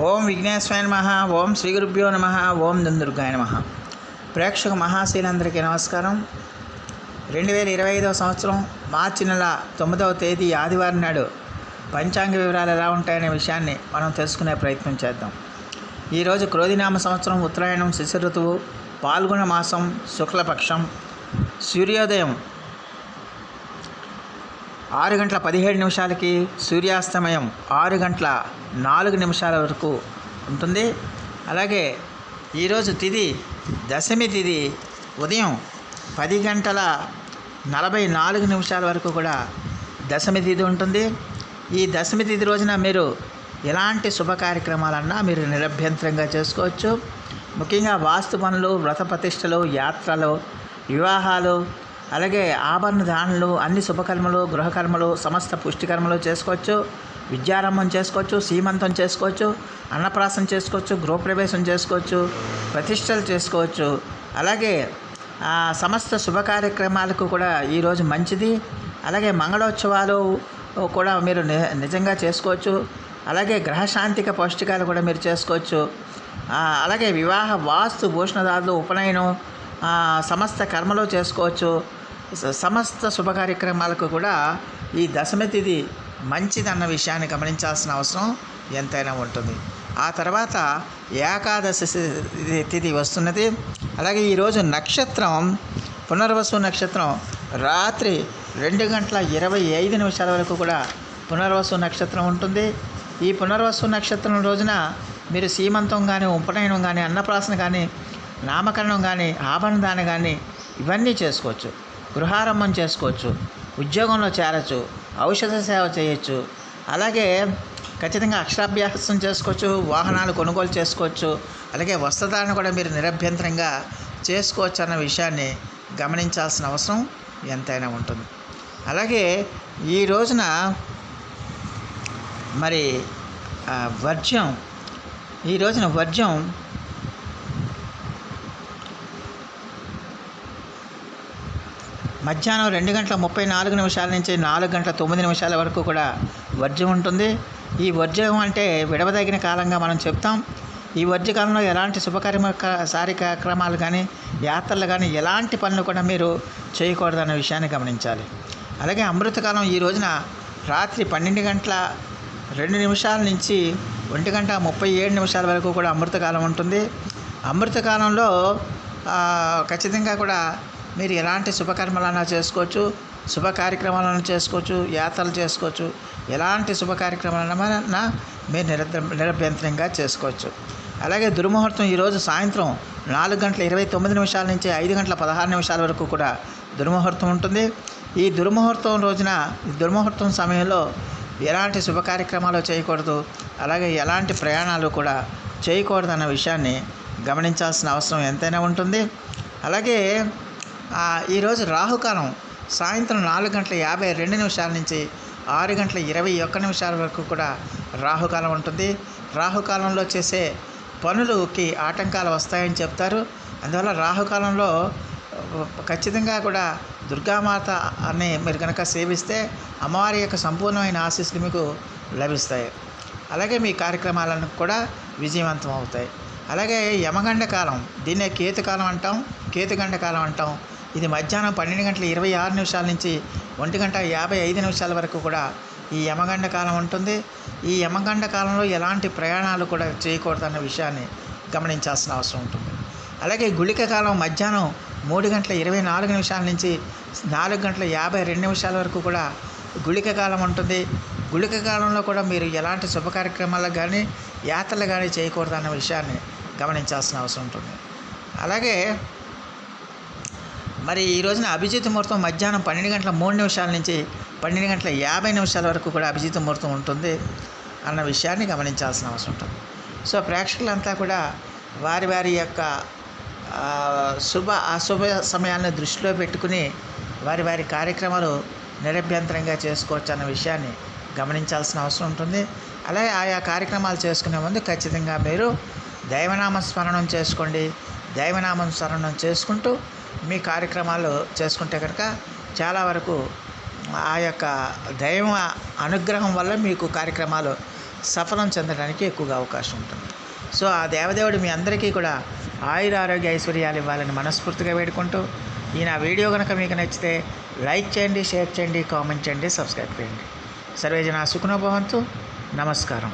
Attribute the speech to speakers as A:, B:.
A: ఓం విఘ్నేశ్వరాయ నమ ఓం శ్రీ గురుభ్యో నమ ఓం దుందుర్గాయ నమ. ప్రేక్షక మహాశీలందరికీ నమస్కారం. రెండు వేల ఇరవై ఐదవ సంవత్సరం మార్చి నెల తొమ్మిదవ తేదీ ఆదివారం నాడు పంచాంగ వివరాలు ఎలా ఉంటాయనే విషయాన్ని మనం తెలుసుకునే ప్రయత్నం చేద్దాం. ఈరోజు క్రోధినామ సంవత్సరం ఉత్తరాయణం శిశి ఋతువు పాల్గొన మాసం శుక్లపక్షం సూర్యోదయం ఆరు గంటల పదిహేడు నిమిషాలకి సూర్యాస్తమయం ఆరు గంటల నాలుగు నిమిషాల వరకు ఉంటుంది. అలాగే ఈరోజు తిది దశమి తిది ఉదయం పది గంటల నలభై నాలుగు నిమిషాల వరకు కూడా దశమి తిథి ఉంటుంది. ఈ దశమి తిథి రోజున మీరు ఎలాంటి శుభ కార్యక్రమాలన్నా మీరు నిరభ్యంతరంగా చేసుకోవచ్చు. ముఖ్యంగా వాస్తు పనులు వ్రత ప్రతిష్టలు యాత్రలు వివాహాలు అలాగే ఆభరణ దానాలు అన్ని శుభకర్మలు గృహకర్మలు సమస్త పుష్టికర్మలు చేసుకోవచ్చు విద్యారంభం చేసుకోవచ్చు సీమంతం చేసుకోవచ్చు అన్నప్రాసం చేసుకోవచ్చు గృహప్రవేశం చేసుకోవచ్చు ప్రతిష్టలు చేసుకోవచ్చు. అలాగే సమస్త శుభ కార్యక్రమాలకు కూడా ఈరోజు మంచిది. అలాగే మంగళోత్సవాలు కూడా మీరు ని- నిజంగా చేసుకోవచ్చు. అలాగే గ్రహశాంతిక పౌష్టికాలు కూడా మీరు చేసుకోవచ్చు. అలాగే వివాహ వాస్తు భూషణదారులు ఉపనయనం సమస్త కర్మలు చేసుకోవచ్చు. సమస్త శుభ కార్యక్రమాలకు కూడా ఈ దశమి తిథి మంచిదన్న విషయాన్ని గమనించాల్సిన అవసరం ఎంతైనా ఉంటుంది. ఆ తర్వాత ఏకాదశి తిథి వస్తున్నది. అలాగే ఈరోజు నక్షత్రం పునర్వసు నక్షత్రం రాత్రి రెండు గంటల ఇరవై ఐదు నిమిషాల వరకు కూడా పునర్వసు నక్షత్రం ఉంటుంది. ఈ పునర్వసు నక్షత్రం రోజున మీరు సీమంతం కానీ ఉపనయనం కానీ అన్నప్రాసన కానీ నామకరణం కానీ ఆభరణదానం కానీ ఇవన్నీ చేసుకోవచ్చు. గృహారంభం చేసుకోవచ్చు ఉద్యోగంలో చేరచ్చు ఔషధ సేవ చేయొచ్చు అలాగే ఖచ్చితంగా అక్షరాభ్యాసం చేసుకోవచ్చు వాహనాలు కొనుగోలు చేసుకోవచ్చు అలాగే వస్త్రధారణ కూడా మీరు నిరభ్యంతరంగా చేసుకోవచ్చు అన్న విషయాన్ని గమనించాల్సిన అవసరం ఎంతైనా ఉంటుంది. అలాగే ఈ రోజున మరి వర్జ్యం ఈ రోజున వర్జ్యం మధ్యాహ్నం రెండు గంటల ముప్పై నాలుగు నిమిషాల నుంచి నాలుగు గంటల తొమ్మిది నిమిషాల వరకు కూడా వర్జ్యం ఉంటుంది. ఈ వర్జ్యం అంటే విడవదగిన కాలంగా మనం చెప్తాం. ఈ వర్జకాలంలో ఎలాంటి శుభకార్యమ సారి కార్యక్రమాలు కానీ యాత్రలు కానీ ఎలాంటి పనులు కూడా మీరు చేయకూడదన్న విషయాన్ని గమనించాలి. అలాగే అమృతకాలం ఈ రోజున రాత్రి పన్నెండు గంటల రెండు నిమిషాల నుంచి ఒంటి గంట ముప్పై ఏడు నిమిషాల వరకు కూడా అమృతకాలం ఉంటుంది. అమృతకాలంలో ఖచ్చితంగా కూడా మీరు ఎలాంటి శుభకర్మలైనా చేసుకోవచ్చు శుభ కార్యక్రమాలను చేసుకోవచ్చు యాత్రలు చేసుకోవచ్చు ఎలాంటి శుభ కార్యక్రమాలన్నా మీరు నిరభ్య నిరభ్యంతరంగా చేసుకోవచ్చు. అలాగే దుర్ముహూర్తం ఈరోజు సాయంత్రం నాలుగు గంటల ఇరవై తొమ్మిది నిమిషాల నుంచి ఐదు గంటల పదహారు నిమిషాల వరకు కూడా దుర్ముహూర్తం ఉంటుంది. ఈ దుర్ముహూర్తం రోజున ఈ దుర్ముహూర్తం సమయంలో ఎలాంటి శుభ కార్యక్రమాలు చేయకూడదు అలాగే ఎలాంటి ప్రయాణాలు కూడా చేయకూడదన్న విషయాన్ని గమనించాల్సిన అవసరం ఎంతైనా ఉంటుంది. అలాగే ఈరోజు రాహుకాలం సాయంత్రం నాలుగు గంటల యాభై రెండు నిమిషాల నుంచి ఆరు గంటల ఇరవై ఒక్క నిమిషాల వరకు కూడా రాహుకాలం ఉంటుంది. రాహుకాలంలో చేసే పనులకి ఆటంకాలు వస్తాయని చెప్తారు. అందువల్ల రాహుకాలంలో ఖచ్చితంగా కూడా దుర్గామాత అని మీరు కనుక సేవిస్తే అమ్మవారి యొక్క సంపూర్ణమైన ఆశీస్సులు మీకు లభిస్తాయి. అలాగే మీ కార్యక్రమాలను కూడా విజయవంతం అవుతాయి. అలాగే యమగండ కాలం దీన్నే కేతుకాలం అంటాం. కేతుగండ కాలం అంటాం. ఇది మధ్యాహ్నం పన్నెండు గంటల ఇరవై ఆరు నిమిషాల నుంచి ఒంటి గంట యాభై ఐదు నిమిషాల వరకు కూడా ఈ యమగండ కాలం ఉంటుంది. ఈ యమగండ కాలంలో ఎలాంటి ప్రయాణాలు కూడా చేయకూడదన్న విషయాన్ని గమనించాల్సిన అవసరం ఉంటుంది. అలాగే గుళిక కాలం మధ్యాహ్నం మూడు గంటల ఇరవై నాలుగు నిమిషాల నుంచి నాలుగు గంటల యాభై రెండు నిమిషాల వరకు కూడా గుళిక కాలం ఉంటుంది. గుళిక కాలంలో కూడా మీరు ఎలాంటి శుభ కార్యక్రమాలకు కానీ యాత్రలు కానీ చేయకూడదు అన్న విషయాన్ని గమనించాల్సిన అవసరం ఉంటుంది. అలాగే మరి ఈ రోజున అభిజిత్ ముహూర్తం మధ్యాహ్నం పన్నెండు గంటల మూడు నిమిషాల నుంచి పన్నెండు గంటల యాభై నిమిషాల వరకు కూడా అభిజిత్ ముహూర్తం ఉంటుంది అన్న విషయాన్ని గమనించాల్సిన అవసరం ఉంటుంది. సో ప్రేక్షకులంతా కూడా వారి వారి యొక్క శుభ అశుభ సమయాలను దృష్టిలో పెట్టుకుని వారి వారి కార్యక్రమాలు నిరభ్యంతరంగా చేసుకోవచ్చు అన్న విషయాన్ని గమనించాల్సిన అవసరం ఉంటుంది. అలాగే ఆయా కార్యక్రమాలు చేసుకునే ముందు ఖచ్చితంగా మీరు దైవనామ స్మరణం చేసుకోండి. దైవనామం స్మరణం చేసుకుంటూ మీ కార్యక్రమాలు చేసుకుంటే కనుక చాలా వరకు ఆ యొక్క దైవ అనుగ్రహం వల్ల మీకు కార్యక్రమాలు సఫలం చెందడానికి ఎక్కువగా అవకాశం ఉంటుంది. సో ఆ దేవదేవుడు మీ అందరికీ కూడా ఆయుర ఆరోగ్య ఐశ్వర్యాలు ఇవ్వాలని మనస్ఫూర్తిగా వేడుకుంటూ ఈ నా వీడియో కనుక మీకు నచ్చితే లైక్ చేయండి షేర్ చేయండి కామెంట్ చేయండి సబ్స్క్రైబ్ చేయండి. సర్వేజన సుఖనోభవంతు నమస్కారం.